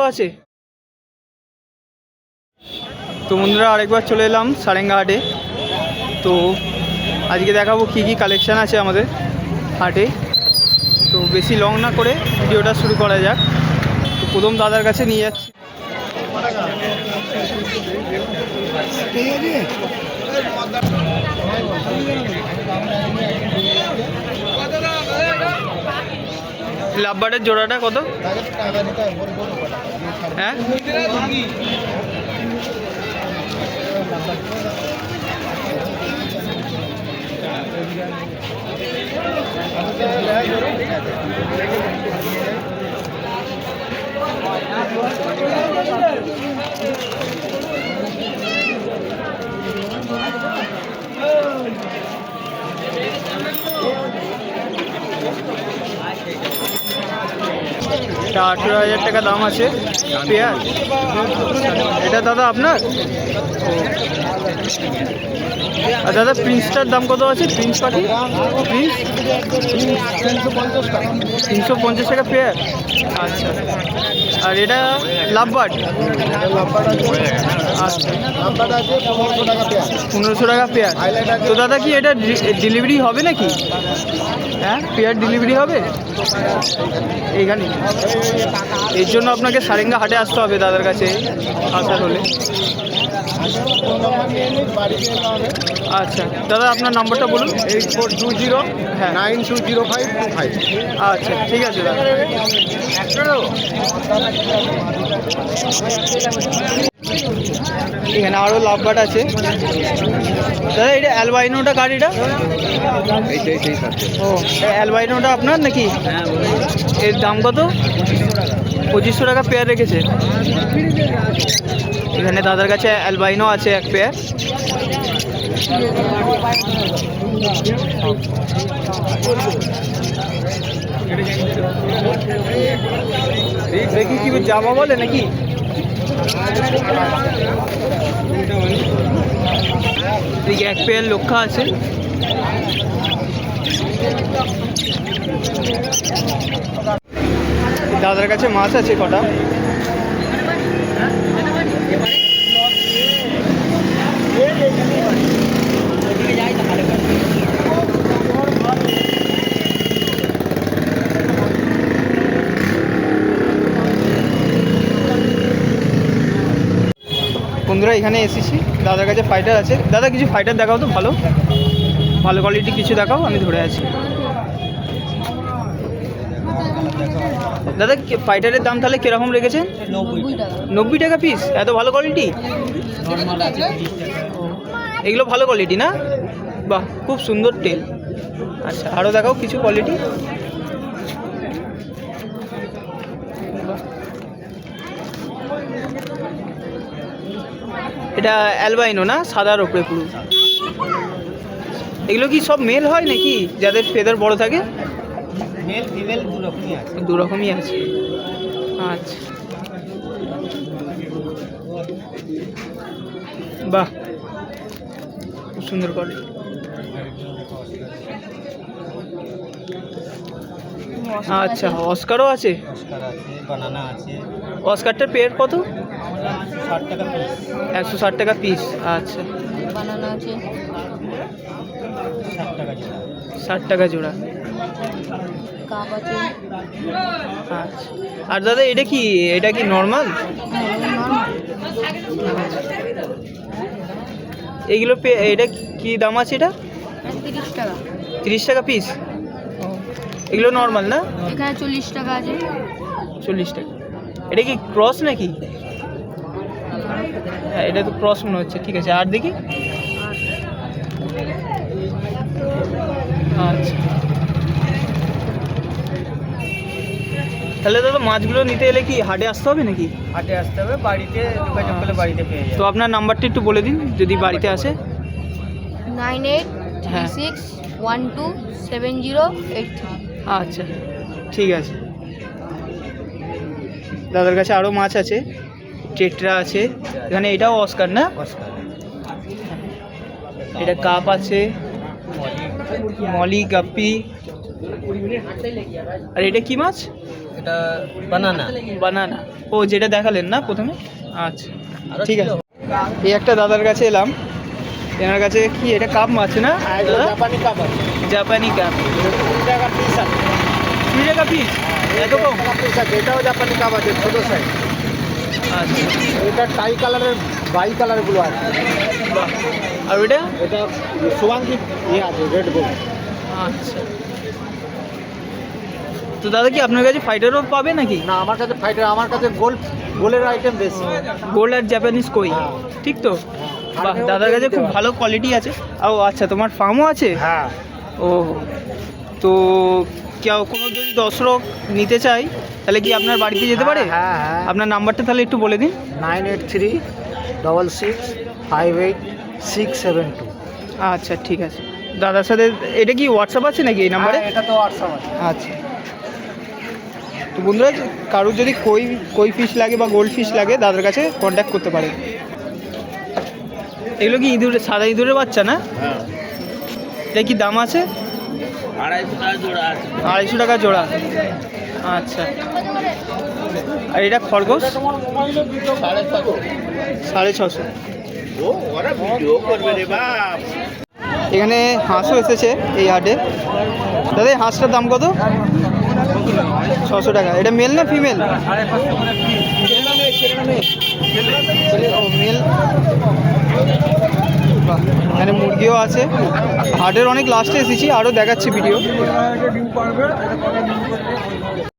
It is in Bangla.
অস্কারও আছে। তো বন্ধুরা, আরেকবার চলে এলাম সারেঙ্গা হাটে তো আজকে দেখাবো কী কী কালেকশান আছে আমাদের হাটে। তো বেশি লং না করে ভিডিওটা শুরু করা যাক। তো প্রথম দাদার কাছে নিয়ে যাচ্ছি। লাভবারের জোড়াটা কত? হ্যাঁ? এটা আঠেরো হাজার টাকা দাম আছে পেয়ার এটা দাদা আপনার। আর দাদা, প্রিন্সটার দাম কত আছে? প্রিন্স পাঠিয়ে প্রিন্স? তিনশো পঞ্চাশ টাকা পেয়ার? আচ্ছা। আর এটা লাভবার্ড? পনেরোশো টাকা পেয়ার। তো দাদা কি এটা ডেলিভারি হবে নাকি? হ্যাঁ পেয়ার ডেলিভারি হবে? এইখানে। এর জন্য আপনাকে সারেঙ্গা হাটে আসতে হবে দাদার কাছে, আসার হলে। আচ্ছা দাদা আপনার নাম্বারটা বলুন। এইট ফোর টু জিরো হ্যাঁ nine two zero five two five. আচ্ছা ঠিক আছে দাদা। এখানে আরও লাভবাট আছে। দাদা এটা অ্যালবাইনোটা গাড়িটা ও অ্যালবাইনোটা আপনার নাকি? এর দাম কত? পঁচিশশো টাকা পেয়ার রেখেছে। এখানে দাদার কাছে অ্যালবাইনো আছে এক পেয়ার দেখি কি জামা বলে নাকি? এদিকে এক পেয়ার লক্ষ্য আছে। দাদার কাছে মাছ আছে কটা? বন্ধুরা, এখানে এসেছি। দাদার কাছে ফাইটার আছে। দাদা, কিছু ফাইটার দেখাও তো, ভালো? ভালো কোয়ালিটি কিছু দেখাও, আমি ধরে আছি। দাদা ফাইটারের দাম তাহলে কীরকম রেখেছেন? নব্বই টাকা পিস এত ভালো কোয়ালিটি এগুলো ভালো কোয়ালিটি না? বাহ, খুব সুন্দর টেল আচ্ছা আরও দেখাও কিছু কোয়ালিটি এটা অ্যালবাইনো না? সাদার ওপরে পুরো। এগুলো কি সব মেল হয় নাকি? যাদের ফেদার বড় থাকে? মেল ফিমেল দু রকমই আছে। দু রকমই আছে। আচ্ছা। বাহ। খুব সুন্দর করে। আচ্ছা অস্কারও আছে? অস্কার আছে বানানা আছে। অস্কারটার পেয়ার কত? ষাট টাকা একশো ষাট টাকা পিস আচ্ছা। বানানা আছে। ষাট টাকা জোড়া। ষাট টাকা জোড়া। কাপ আছে আচ্ছা। আর দাদা এটা কি এটা কি নর্মাল এইগুলো এটা কি দাম আছে এটা? তিরিশ টাকা। তিরিশ টাকা পিস এগুলো নর্মাল না? এখানে চল্লিশ টাকা আছে। চল্লিশ টাকা। এটা কি ক্রস নাকি? হ্যাঁ এটা তো ক্রস মনে হচ্ছে। ঠিক আছে আর দেখি। আচ্ছা। তাহলে দাদা মাছগুলো নিতে এলে কি হাটে আসতে হবে নাকি? হাটে আসতে হবে বাড়িতে যোগাযোগ করলে বাড়িতে পেয়ে যাবে। তো আপনার নাম্বারটা একটু বলে দিন যদি বাড়িতে আসে। নাইন এইট থ্রি হ্যাঁ। Six one two seven zero eight আচ্ছা ঠিক আছে। দাদার কাছে আরও মাছ আছে টেট্রা আছে এখানে এটাও অস্কার না? এটা কাপ আছে মলি গাপ্পি। আর এটা কি মাছ? এটা বানানা বানানা ও যেটা দেখালেন না প্রথমে? আচ্ছা ঠিক আছে। এই একটা দাদার কাছে এলাম। এনার কাছে কি এটা কাপ মাছ না? দাদা? জাপানি কাপ আছে। জাপানি কাপ কুড়ি টাকা পিস আছে। কুড়ি টাকা পিস এত কম? পিস আছে। এটাও জাপানি কাপ আছে ছোট সাইজ আচ্ছা। এটা টাই কালারের বাই কালারগুলো আছে। বাহ আর ওইটা? এটা সুবাঙ্কি ইয়ে আছে রেড গোল আচ্ছা। তো দাদা কি আপনার কাছে ফাইটারও পাবে নাকি? না আমার কাছে ফাইটার আমার কাছে গোল গোলের আইটেম বেশি। গোল্ড আর জাপানিজ কই হ্যাঁ। ঠিক তো? বাহ দাদার কাছে খুব ভালো কোয়ালিটি আছে। ও আচ্ছা তোমার ফার্মও আছে? হ্যাঁ। ও তো কেউ কোনো যদি দর্শক নিতে চাই তাহলে কি আপনার বাড়িতে যেতে পারে? হ্যাঁ হ্যাঁ। আপনার নাম্বারটা তাহলে একটু বলে দিন। Nine eight three double six five eight six seven two. আচ্ছা ঠিক আছে। দাদার সাথে এটা কি হোয়াটসঅ্যাপ আছে নাকি এই নাম্বারে? এটা তো হোয়াটসঅ্যাপ আছে। আচ্ছা। তো বন্ধুরা কারোর যদি কই কই ফিশ লাগে বা গোল্ড ফিশ লাগে দাদার কাছে কন্ট্যাক্ট করতে পারে এগুলো কি ইঁদুরের সাদা ইঁদুরের বাচ্চা না? হ্যাঁ। এটা কি দাম আছে? আড়াইশো টাকা জোড়া আচ্ছা। আর এটা খরগোশ? সাড়ে ছশো। এখানে হাঁসও এসেছে এই হাটে। দাদা হাঁসটার দাম কত? ছশো টাকা। এটা মেল না ফিমেল মেল এখানে মুরগিও আছে। হাটের অনেক লাস্টে এসেছি, আরও দেখাচ্ছি ভিডিও